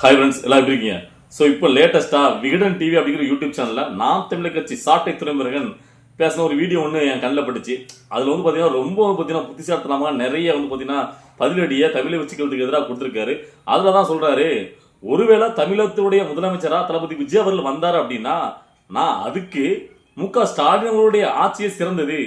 Hi friends எல்லாம் எப்படி இருக்கீங்க? ஸோ இப்போ லேட்டஸ்ட்டாக விகடன் டிவி அப்படிங்கிற யூடியூப் சேனலில் நாம் தமிழ் கட்சி சாட்டை துறைமுருகன் பேசின ஒரு வீடியோ ஒன்று என் கண்ணில் பட்டுச்சு. அதில் வந்து பார்த்தீங்கன்னா ரொம்ப வந்து பார்த்தீங்கன்னா புத்திசாலித்தனமாக நிறைய வந்து பார்த்தீங்கன்னா பதிலடியை தமிழை வச்சுக்கிறதுக்கு எதிராக கொடுத்துருக்காரு. அதில் தான் சொல்கிறாரு ஒருவேளை தமிழகத்துடைய முதலமைச்சராக தளபதி விஜய் அவர்கள் வந்தார் அப்படின்னா நான் அதுக்கு மு க ஸ்டாலின் அவர்களுடைய ஆட்சியே சிறந்தது.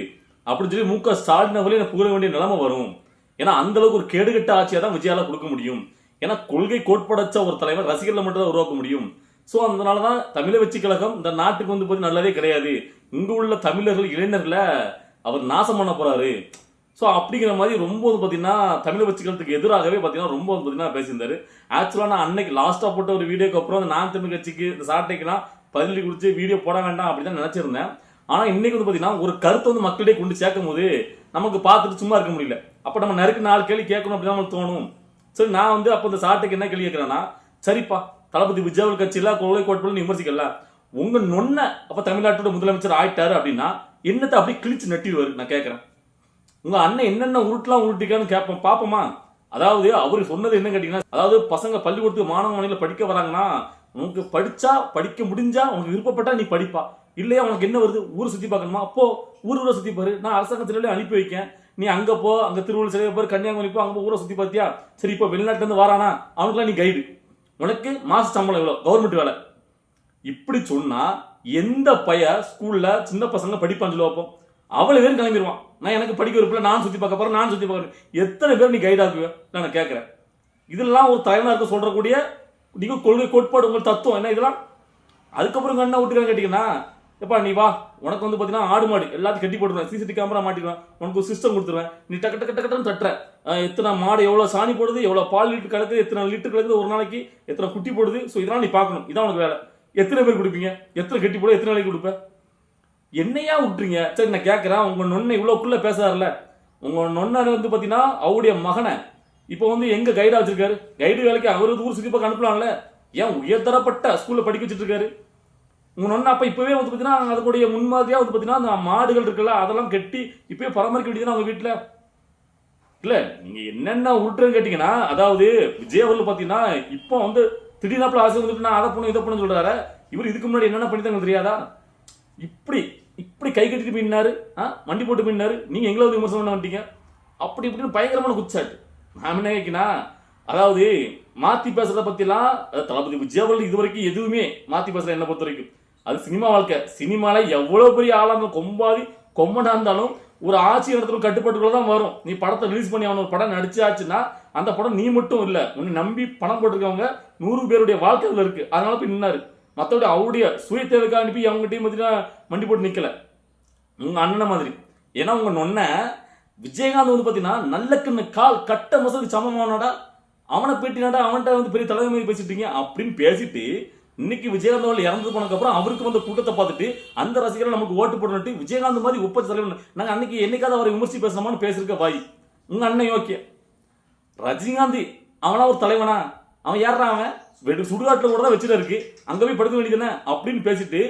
அப்படின்னு சொல்லி மு க ஸ்டாலின் அவர்களே எனக்கு புகழ வேண்டிய நிலைமை வரும். ஏன்னா அந்த அளவுக்கு ஒரு கேடுகட்ட ஆட்சியை தான் விஜயால கொடுக்க முடியும். ஏன்னா கொள்கை கோட்படச்ச ஒரு தலைவர் ரசிகர்களை மட்டும் தான் உருவாக்க முடியும். ஸோ அதனால தான் தமிழை வச்சு கழகம் இந்த நாட்டுக்கு வந்து பார்த்து நல்லதே கிடையாது. இங்கு உள்ள தமிழர்கள் இளைஞர்களை அவர் நாசம் பண்ண போறாரு. ஸோ அப்படிங்கிற மாதிரி ரொம்ப வந்து பார்த்தீங்கன்னா தமிழ் வச்சுக்கிறதுக்கு எதிராகவே பார்த்தீங்கன்னா ரொம்ப வந்து பார்த்தீங்கன்னா பேசியிருந்தாரு. ஆக்சுவலாக நான் அன்னைக்கு லாஸ்ட்டாக போட்ட ஒரு வீடியோக்கு அப்புறம் அந்த நான் தமிழ் கட்சிக்கு இந்த சாட்டைக்கெல்லாம் பதிலடி குடிச்சு வீடியோ போட வேண்டாம் அப்படின்னு தான் நினச்சிருந்தேன். ஆனால் இன்னைக்கு வந்து பார்த்தீங்கன்னா ஒரு கருத்தை வந்து மக்களிடையே கொண்டு சேர்க்கும் போது நமக்கு பார்த்துட்டு சும்மா இருக்க முடியல. அப்போ நம்ம நறுக்கு நாலு கேள்வி கேட்கணும் அப்படின்னா நம்மளுக்கு தோணும். சரி நான் வந்து அப்போ இந்த சார்ட்டுக்கு என்ன கேள்வி கேட்குறேன்னா சரிப்பா தளபதி விஜயவல் கட்சியில கொள்கை கோட்பாடு விமர்சிக்கல. உங்க நொன்ன அப்ப தமிழ்நாட்டோட முதலமைச்சர் ஆயிட்டாரு அப்படின்னா என்னத்தை அப்படியே கிழிச்சு நட்டிடுவாரு? நான் கேட்கறேன். உங்க அண்ணன் என்னென்ன உருட்டுலாம் உருட்டிக்கான்னு கேட்போம். பாப்போமா அதாவது அவர் சொன்னது என்ன கேட்டீங்கன்னா அதாவது பசங்க பள்ளிக்கூடத்துக்கு மாணவ மாநில படிக்க வராங்கன்னா உனக்கு படிச்சா படிக்க முடிஞ்சா உனக்கு விருப்பப்பட்டா நீ படிப்பா. இல்லையா உனக்கு என்ன வருது? ஊர் சுத்தி பார்க்கணுமா? அப்போ ஊர் ஊரை சுத்தி பாரு. நான் அரசாங்கத்திலே அனுப்பி வைக்கேன். நீ அங்க போ அங்க திருவள்ளூர் சிலையை பாரு கன்னியாகுமரி போ அங்க ஊரை சுத்தி பார்த்தியா சரி இப்போ வெளிநாட்டுல இருந்து வரானா? அவனுக்குலாம் நீ கைடு உனக்கு மாச சம்பளம் இவ்வளோ கவர்மெண்ட் வேலை. இப்படி சொன்னா எந்த பைய ஸ்கூல்ல சின்ன பசங்க படிப்பான்னு சொல்லி வைப்போம் அவ்வளவு பேர் கிளம்பிடுவான் நான் எனக்கு படிக்க விருப்பம் நான் சுத்தி பார்க்க போறேன் நான் சுத்தி பார்க்குறேன் எத்தனை பேர் நீ கைட் நான் கேட்கறேன். இதெல்லாம் ஒரு தலைவனாருக்கு சொல்றக்கூடிய நீங்க கொள்கை கோட்பாடு உங்கள் தத்துவம் என்ன இதெல்லாம்? அதுக்கப்புறம் என்ன விட்டுக்கான்னு கேட்டீங்கன்னா எப்பா நீ வா. உனக்கு வந்து பார்த்தீங்கன்னா ஆடு மாடு எல்லாத்தையும் கட்டி போட்டுருவேன். சிசிடி கேமரா மாட்டிடுவேன். உனக்கு ஒரு சிஸ்டம் கொடுத்துருவேன். நீ டக்கு டக்கு டக்கு டக்குன்னு தட்டுற. எத்தனை மாடு எவ்வளோ சாணி போடுது எவ்வளோ பால் லிட்டர் கலக்குது எத்தனை லிட்டர் கலக்குது ஒரு நாளைக்கு எத்தனை குட்டி போடுது. ஸோ இதெல்லாம் நீ பார்க்கணும். இதான் உனக்கு வேலை. எத்தனை பேர் கொடுப்பீங்க? எத்தனை கட்டி போட எத்தனை நாளைக்கு கொடுப்பேன் என்னையா விட்டுறீங்க? சரி நான் கேட்குறேன் உங்கள் நொன்னை இவ்வளோக்குள்ளே பேசுறாருல உங்கள் நொன்னர் வந்து பார்த்தீங்கன்னா அவருடைய மகனை. இப்போ வந்து எங்கே கைடாக வச்சிருக்காரு? கைடு வேலைக்கு அவர் ஊர் சுற்றி பார்க்க அனுப்பலாம்ல ஏன் உயர்தரப்பட்ட ஸ்கூலில் படிக்க வச்சுட்டு இருக்காரு? உங்கள் நொன்ன அப்போ இப்போவே வந்து பார்த்தீங்கன்னா அதுக்குடைய முன்மாதிரியாக வந்து பார்த்தீங்கன்னா அந்த மாடுகள் இருக்குல்ல அதெல்லாம் கட்டி இப்போயே பராமரிக்க வேண்டியதுன்னா அவங்க வீட்டில் இல்லை நீங்கள் என்னென்ன உருட்டுன்னு கேட்டிங்கன்னா அதாவது விஜய் அவர்கள் இப்போ வந்து திடீர்னாப்பில் ஆசை வந்துட்டு நான் அதை பண்ணு இதை பண்ணு சொல்றாரு. இவர் இதுக்கு முன்னாடி என்னென்ன பண்ணித்தாங்க தெரியாதா? இப்படி இப்படி கை கட்டிட்டு பின்னாரு ஆ மண்டி போட்டு பின்னாரு நீங்கள் எங்களை வந்து விமர்சனம் பண்ண வந்துட்டீங்க அப்படி இப்படின்னு பயங்கரமான குச்சாட்டு நான் என்ன கேட்கினா அதாவது மாற்றி பேசுகிறத பற்றிலாம் தளபதி விஜய் அவர்கள் இது வரைக்கும் எதுவுமே மாற்றி பேசுகிற என்னை பொறுத்த வரைக்கும். அது சினிமா வாழ்க்கை. சினிமாவில் எவ்வளோ பெரிய ஆளாக இருந்தாலும் கொம்பாதி கொம்பனாக இருந்தாலும் ஒரு ஆட்சி இடத்துல கட்டுப்பாட்டுக்குள்ள தான் வரும். நீ படத்தை ரிலீஸ் பண்ணி அவன் ஒரு படம் நடிச்சாச்சுன்னா அந்த படம் நீ மட்டும் இல்லை. உன்னை நம்பி பணம் போட்டிருக்கவங்க நூறு பேருடைய வாழ்க்கையில் இருக்குது இருக்கு. அதனால போய் நின்னாரு. மற்றபடி அவருடைய சுய தேவைக்காக அனுப்பி அவங்ககிட்டயும் பார்த்தீங்கன்னா மண்டி போட்டு நிற்கல உங்க அண்ணனை மாதிரி. ஏன்னா உங்க நொன்ன விஜயகாந்த் வந்து பார்த்தீங்கன்னா நல்ல கால் கட்ட மசதுக்கு சமமானடா அவனை பேட்டினாடா அவன்கிட்ட வந்து பெரிய தலைமை பேசிட்டீங்க அப்படின்னு பேசிட்டு இன்னைக்கு விஜயகாந்த் அவர்கள் இறந்து போனதுக்கு அப்புறம் அவருக்கு வந்து கூட்டத்தை பார்த்துட்டு அந்த ரசிகர்கள் நமக்கு ஓட்டு போடணுட்டு விஜயகாந்த் மாதிரி ஒப்பச்ச தலைவர் நாங்கள் அன்னைக்கு என்னைக்காவது அவரை விமர்சி பேசணுமான்னு பேசியிருக்க பாய் உங்க அண்ணன் ஓகே ரஜினிகாந்த் அவனா ஒரு தலைவனா? அவன் யாரா அவன்? வெடு சுடுகாட்டில் கூட தான் வச்சுட்டு இருக்கு. அங்கே போய் படுக்க வேண்டியதுன்னு அப்படின்னு பேசிட்டு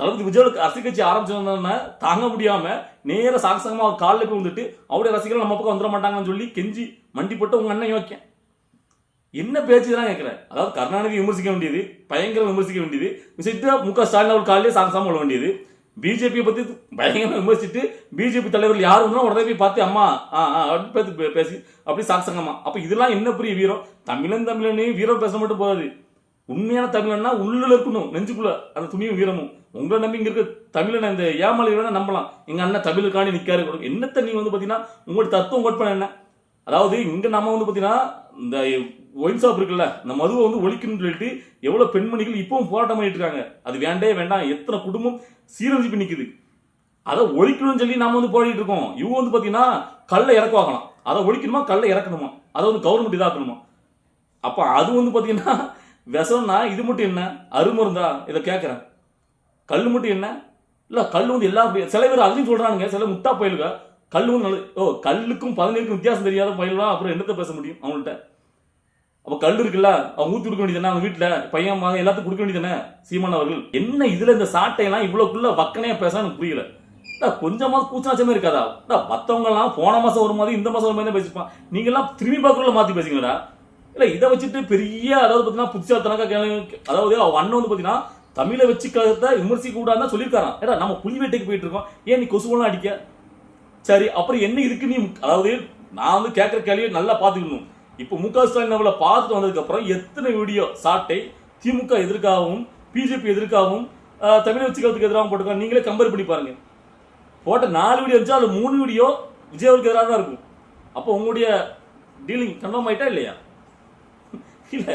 தளபதி விஜயலுக்கு அரசியல் கட்சி ஆரம்பிச்சோன்னா தாங்க முடியாம நேர சாகசகமா அவர் காலில் போய் வந்துட்டு அவருடைய ரசிகர்கள் நம்ம பக்கம் வந்துட மாட்டாங்கன்னு சொல்லி கெஞ்சி மண்டி போட்டு உங்க அண்ணன் யோக்கியம் என்ன பேச்சு தான் கேட்குறேன்? அதாவது கருணாநிதி விமர்சிக்க வேண்டியது பயங்கரம் விமர்சிக்க வேண்டியது விசிட்டு மு க ஸ்டாலின் அவர் காலையிலே சாங்க விட வேண்டியது. பிஜேபியை பற்றி பயங்கரமாக விமர்சிட்டு பிஜேபி தலைவர்கள் யார் வந்தாலும் உடனே போய் பார்த்து அம்மா ஆ ஆ அப்படின்னு பேசி பே- பேசி அப்படி சாகசங்கம்மா அப்போ இதெல்லாம் என்ன பெரிய வீரம்? தமிழன் தமிழனே வீரம் பேச மட்டும் போகாது உண்மையான தமிழன்னா உள்ளுல இருக்கணும் நெஞ்சுக்குள்ள. அந்த துணியும் வீரமும். உங்களை நம்பி இங்க இருக்க தமிழனை இந்த ஏமாளி வேணா நம்பலாம். எங்க அண்ணன் தமிழுக்காண்டி நிக்காரு. என்னத்தை நீங்க வந்து பாத்தீங்கன்னா உங்களோட தத்துவம் கோட்பாடு என்ன? அதாவது இங்க நம்ம வந்து பாத்தீங்கன்னா இந்த ஒயின் ஷாப் இருக்குல்ல இந்த மதுவை வந்து ஒழிக்கணும்னு சொல்லிட்டு எவ்வளோ பெண்மணிகள் இப்பவும் போராட்டம் பண்ணிட்டு இருக்காங்க. அது வேண்டே வேண்டாம். எத்தனை குடும்பம் சீரழிஞ்சு போய் அதை ஒழிக்கணும்னு சொல்லி நாம வந்து போராடிட்டு இருக்கோம். இவங்க வந்து பார்த்தீங்கன்னா கல்லை இறக்குவாங்களாம். அதை ஒழிக்கணுமா? கல்லை இறக்கணுமா? அதை வந்து கவர்மெண்ட் இதாக்கணுமா? அப்போ அது வந்து பார்த்தீங்கன்னா விஷம்னா இது மட்டும் என்ன? அருமருந்தா? இதை கேட்குறேன் கல் மட்டும் என்ன? இல்லை கல் வந்து எல்லா சில பேர் அதையும் சொல்கிறானுங்க சில முட்டா பயிலுங்க கல் வந்து நல்லது ஓ கல்லுக்கும் பதினேழுக்கும் வித்தியாசம் தெரியாத பயிலாம் அப்புறம் என்னத்த பேச முடியும் அவங்கள்ட்ட? அப்ப கல் இருக்குல்ல அவங்க ஊத்தி கொடுக்க வேண்டியது அவங்க வீட்டுல பையன் மகன் எல்லாத்துக்கும் கொடுக்க வேண்டியதானே சீமான் அவர்கள்? என்ன இதுல இந்த சாட்டையெல்லாம் இவ்வளவுக்குள்ள வக்கனையா பேச எனக்கு புரியல. டா, கொஞ்சமா கூச்சனாச்சமே இருக்காதா? டா, மத்தவங்க எல்லாம் போன மாசம் ஒரு மாதிரி இந்த மாசம் ஒரு மாதிரி தான் பேசிப்பான் நீங்க எல்லாம் திரும்பி பார்க்கறதுல மாத்தி பேசுங்களா இல்ல இதை வச்சுட்டு பெரிய அதாவது பாத்தீங்கன்னா புத்திசாலித்தனக்கா அதாவது அவ அண்ணன் வந்து பாத்தீங்கன்னா தமிழை வச்சு கழகத்தை விமர்சிக்க கூடாதுன்னு சொல்லியிருக்காராம். ஏடா நம்ம புலி வேட்டைக்கு போயிட்டு இருக்கோம். ஏன் நீ கொசுவெல்லாம் அடிக்க? சரி அப்புறம் என்ன இருக்கு நீ அதாவது நான் வந்து கேட்குற கேள்வியை நல்லா பார்த்துக்கணும். இப்போ மு க ஸ்டாலின் அவளை பார்த்துட்டு வந்ததுக்கு அப்புறம் எத்தனை வீடியோ சாட்டை திமுக எதிர்க்காகவும் பிஜேபி எதிர்க்காகவும் தமிழக தமிழ் வச்சுக்கிறதுக்கு எதிராகவும் போட்டுக்கலாம் நீங்களே கம்பேர் பண்ணி பாருங்க. போட்ட நாலு வீடியோ இருந்துச்சு அது மூணு வீடியோ விஜய் அவருக்கு எதிராக தான் இருக்கும். அப்போ உங்களுடைய டீலிங் கன்ஃபார்ம் ஆயிட்டா இல்லையா? இல்லை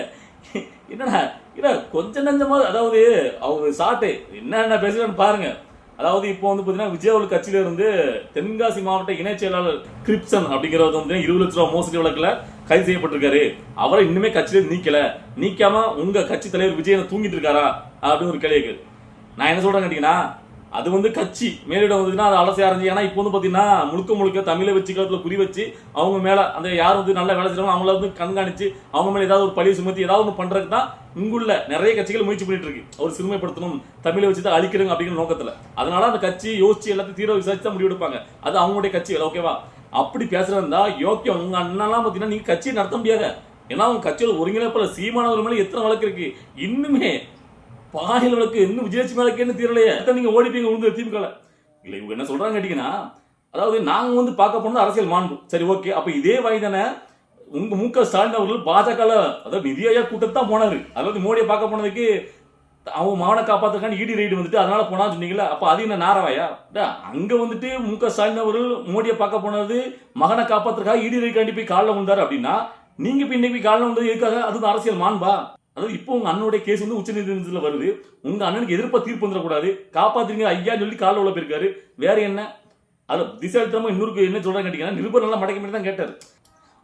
என்னடா இல்லை கொஞ்சம் நஞ்சமா அதாவது அவங்க சாட்டு என்னென்ன பேசுறான்னு பாருங்க. அதாவது இப்போ வந்து பாத்தீங்கன்னா விஜய் அவர்கள் கட்சியில இருந்து தென்காசி மாவட்ட இணைச் செயலாளர் கிரிப்சன் அப்படிங்கிறவர் வந்து இருபது லட்ச ரூபாய் மோசடி வழக்குல கைது செய்யப்பட்டிருக்காரு. அவரை இன்னுமே கட்சியில நீக்கல. நீக்காம உங்க கட்சி தலைவர் விஜய் தூங்கிட்டு இருக்காரா? அப்படின்னு ஒரு கேள்வி நான் என்ன சொல்றேன் கேட்டீங்கன்னா அது வந்து கட்சி. மேலிடம் வந்துச்சுன்னா அது அலசி ஆரஞ்சு ஏன்னா இப்போ வந்து பார்த்தீங்கன்னா முழுக்க முழுக்க தமிழை வச்சு காலத்தில் குறி வச்சு அவங்க மேலே அந்த யார் வந்து நல்லா வேலை செய்யறாங்க அவங்கள வந்து கண்காணித்து அவங்க மேலே ஏதாவது ஒரு பழி சுமத்தி ஏதாவது ஒன்று பண்றதுக்கு தான் இங்குள்ள நிறைய கட்சிகள் முயற்சி பண்ணிட்டு இருக்கு. அவர் சிறுமைப்படுத்தணும் தமிழை வச்சு தான் அழிக்கிறோம் அப்படிங்கிற நோக்கத்தில். அதனால அந்த கட்சி யோசிச்சு எல்லாத்தையும் தீர விசாரிச்சு தான் முடிவெடுப்பாங்க அது அவங்களுடைய கட்சி ஓகேவா அப்படி பேசுறதா யோக்கியம் உங்க அண்ணன்லாம் பார்த்தீங்கன்னா நீங்க கட்சியை நடத்த முடியாத. ஏன்னா அவங்க கட்சியில் ஒருங்கிணைப்பில் சீமானவர் மேலே எத்தனை வழக்கு இருக்கு? இன்னுமே பாயல் வழக்கு இன்னும் விஜயலட்சுமி வழக்கு என்ன தீரலையே. அதான் நீங்க ஓடிப்பீங்க உழுந்து திமுக இல்லை இவங்க என்ன சொல்றாங்க கேட்டீங்கன்னா அதாவது நாங்க வந்து பார்க்க போனது அரசியல் மாண்பு. சரி ஓகே. அப்ப இதே வாய் தானே உங்க மு க. ஸ்டாலின் அவர்கள் பாஜக அதாவது நிதியா கூட்டத்தான் போனாரு. அதாவது மோடியை பார்க்க போனதுக்கு அவன் மகனை காப்பாத்துக்கான இடி ரைடு வந்துட்டு அதனால போனா சொன்னீங்களா அப்ப அது என்ன நாரவாயா? அங்க வந்துட்டு மு க. ஸ்டாலின் அவர்கள் மோடியை பார்க்க போனது மகனை காப்பாத்துறதுக்காக இடி ரைடு போய் காலில் வந்தாரு அப்படின்னா நீங்க இப்ப இன்னைக்கு காலில் வந்தது எதுக்காக? அது அரசியல் மாண்பா? அதாவது இப்போ உங்க அண்ணனுடைய கேஸ் வந்து உச்ச நீதிமன்றத்தில் வருது. உங்க அண்ணனுக்கு எதிர்ப்பா தீர்ப்பு வந்துடக்கூடாது. காப்பாத்துறீங்க ஐயா சொல்லி காலில் உள்ள போயிருக்காரு. வேற என்ன? அதுல திசாலித்தனமா இன்னொரு என்ன சொல்றாங்க கேட்டீங்கன்னா நிருபர் நல்லா மடக்க மாதிரி தான் கேட்டார்.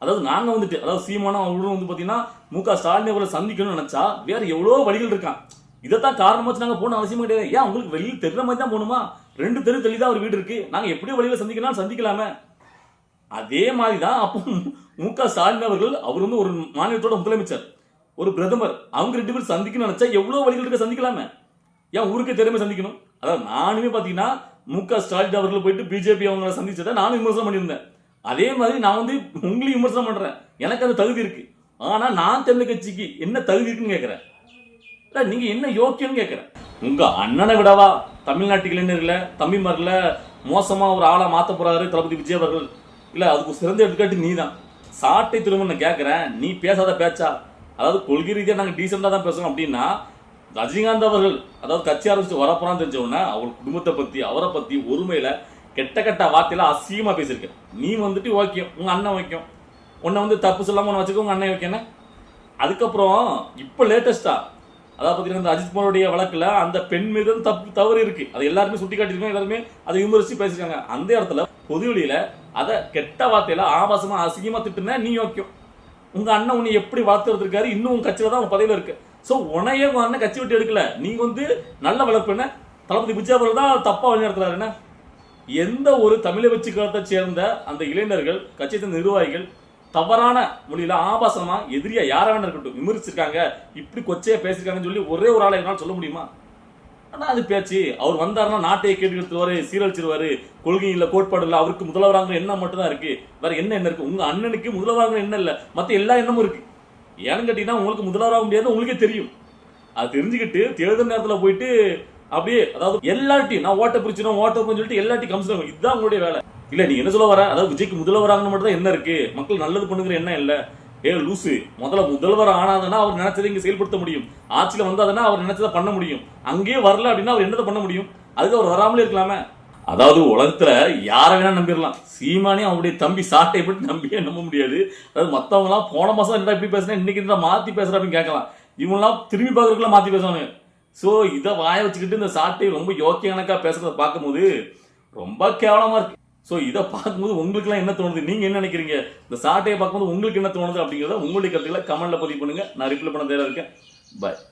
அதாவது நாங்க வந்துட்டு அதாவது சீமானம் அவங்களும் வந்து பாத்தீங்கன்னா மு க ஸ்டாலின் அவரை சந்திக்கணும்னு நினைச்சா வேற எவ்வளோ வழிகள் இருக்கான். இதைத்தான் காரணமா வச்சு நாங்க போன அவசியம் கிடையாது. ஏன் உங்களுக்கு வெளியில் தெரிற மாதிரி தான் போகணுமா? ரெண்டு தெரு தள்ளி தான் ஒரு வீடு இருக்கு. நாங்க எப்படி வழியில சந்திக்கலாம் சந்திக்கலாமே? அதே மாதிரி தான் அப்போ மு க ஸ்டாலின் அவர்கள் அவர் வந்து ஒரு மாநிலத்தோட முதலமைச்சர். ஒரு பிரதமர் அவங்க ரெண்டு பேரும் சந்திக்கணும்னு நினைச்சா எவ்வளவு வழிகள் இருக்க சந்திக்கலாமே. ஏன் ஊருக்கு திறமை சந்திக்கணும்? அதாவது நானுமே பாத்தீங்கன்னா மு க ஸ்டாலின் அவர்கள் போயிட்டு பிஜேபி அவங்கள சந்திச்சதை நானும் விமர்சனம் பண்ணியிருந்தேன். அதே மாதிரி நான் வந்து உங்களையும் விமர்சனம் பண்றேன். எனக்கு அந்த தகுதி இருக்கு. ஆனா நான் தென்னை கட்சிக்கு என்ன தகுதி இருக்குன்னு கேட்குறேன் இல்ல, நீங்க என்ன யோக்கியம்னு கேட்கிறேன் உங்க அண்ணனை விடவா தமிழ்நாட்டு இளைஞர்கள தம்பிமார்கள மோசமா ஒரு ஆளா மாத்த போறாரு தளபதி விஜய் அவர்கள். இல்ல அதுக்கு சிறந்த எடுத்துக்காட்டு நீ தான் சாட்டை திரும்ப நான் கேட்குறேன் நீ பேசாத பேச்சா? அதாவது கொள்கை ரீதியாக நாங்கள் டீசெண்டாக தான் பேசுறோம். அப்படின்னா ரஜினிகாந்த் அவர்கள் அதாவது கட்சி ஆரம்பிச்சு வரப்போறான்னு தெரிஞ்ச அவர் குடும்பத்தை பற்றி அவரை பற்றி ஒருமையில் கெட்ட கெட்ட வார்த்தையில அசிங்கமா பேசியிருக்க நீ வந்துட்டு ஓகே உங்கள் அண்ணன் வைக்கும் உன்னை வந்து தப்பு சொல்லாமல் ஒன்று வச்சுக்க உங்கள் அண்ணன் வைக்கணும் அதுக்கப்புறம் இப்போ லேட்டஸ்ட்டாக அதாவது பார்த்தீங்கன்னா இந்த அஜித் குமாரோடைய வழக்கில் அந்த பெண் மீது தப்பு தவறு இருக்குது அது எல்லாருமே சுட்டி காட்டியிருக்காங்க எல்லாருமே அதை விமர்சித்து பேசியிருக்காங்க. அந்த இடத்துல பொதுவெளியில் அதை கெட்ட வார்த்தையில் ஆபாசமாக அசிங்கமாக திட்டுனா நீ ஓகே. உங்க அண்ணன் உன்னை எப்படி வளர்த்துருக்காரு? இன்னும் உங்க கட்சியில தான் உங்க பதவியில இருக்கு. ஸோ உனையே உங்க அண்ணன் கட்சி விட்டு எடுக்கல. நீங்க வந்து நல்ல வளர்ப்பு என்ன? தளபதி விஜய் தான் தப்பா வழிநடத்துறாரு என்ன? எந்த ஒரு தமிழை வச்சு காலத்தை சேர்ந்த அந்த இளைஞர்கள் கட்சியை சேர்ந்த நிர்வாகிகள் தவறான மொழியில ஆபாசமா எதிரியா யாரா வேணா இருக்கட்டும் விமர்சிச்சிருக்காங்க இப்படி கொச்சையா பேசிருக்காங்கன்னு சொல்லி ஒரே ஒரு ஆளை என்னால் சொல்ல முடியுமா? ஆனால் அது பேச்சு. அவர் வந்தாருன்னா நாட்டையை கேட்டு எடுத்துருவாரு சீரழிச்சிருவாரு கொள்கை இல்ல கோட்பாடு இல்ல அவருக்கு முதல்வராங்கிற எண்ணம் மட்டும் தான் இருக்கு. வேற என்ன என்ன இருக்கு? உங்க அண்ணனுக்கு முதல்வராங்கிற எண்ணம் இல்ல. மத்த எல்லா எண்ணமும் இருக்கு. ஏன்னு கேட்டீங்கன்னா உங்களுக்கு முதல்வராக முடியாது உங்களுக்கே தெரியும். அது தெரிஞ்சுக்கிட்டு தேர்தல் நேரத்துல போயிட்டு அப்படியே அதாவது எல்லாட்டையும் நான் ஓட்ட பிரிச்சிடும் ஓட்ட பிரிச்சு சொல்லிட்டு எல்லாத்தையும் கம்சனம் இதுதான் உங்களுடைய வேலை. இல்ல நீ என்ன சொல்ல வர? அதாவது விஜய்க்கு முதல்வராகணும் மட்டும் தான் என்ன இருக்கு. மக்கள் நல்லது பண்ணுங்கிற எண்ணம் இல்ல. ஏ லூசு முதல்ல முதல்வர் ஆனாதுன்னா அவர் நினைச்சதை இங்கே செயல்படுத்த முடியும். ஆட்சியில் வந்தாதுன்னா அவர் நினைச்சதை பண்ண முடியும். அங்கேயே வரல அப்படின்னா அவர் என்னதை பண்ண முடியும்? அதுக்கு அவர் வராமலே இருக்கலாமே. அதாவது உலகத்தில் யாரை வேணா நம்பிடலாம். சீமானே அவருடைய தம்பி சாட்டை எப்படி நம்பியே நம்ப முடியாது. அதாவது மற்றவங்களாம் போன மாதம் என்ன இப்படி பேசுனா இன்னைக்கு என்ன மாற்றி பேசுகிற அப்படின்னு கேட்கலாம். இவங்களாம் திரும்பி பார்க்குறதுக்குலாம் மாற்றி பேசுவாங்க ஸோ இதை வாய வச்சுக்கிட்டு இந்த சாட்டை ரொம்ப யோக்கிய கணக்காக பேசுகிறத பார்க்கும்போது ரொம்ப கேவலமாக இருக்கு. ஸோ இதை பார்க்கும்போது உங்களுக்குலாம் என்ன தோணுது? நீங்கள் என்ன நினைக்கிறீங்க? இந்த சாட்டையை பார்க்கும்போது உங்களுக்கு என்ன தோணுது அப்படிங்கிறத உங்களுடைய கருத்துக்களை கமெண்ட்டில் பதிவு பண்ணுங்கள் நான் ரிப்ளை பண்ண தேவை இருக்கேன். பாய்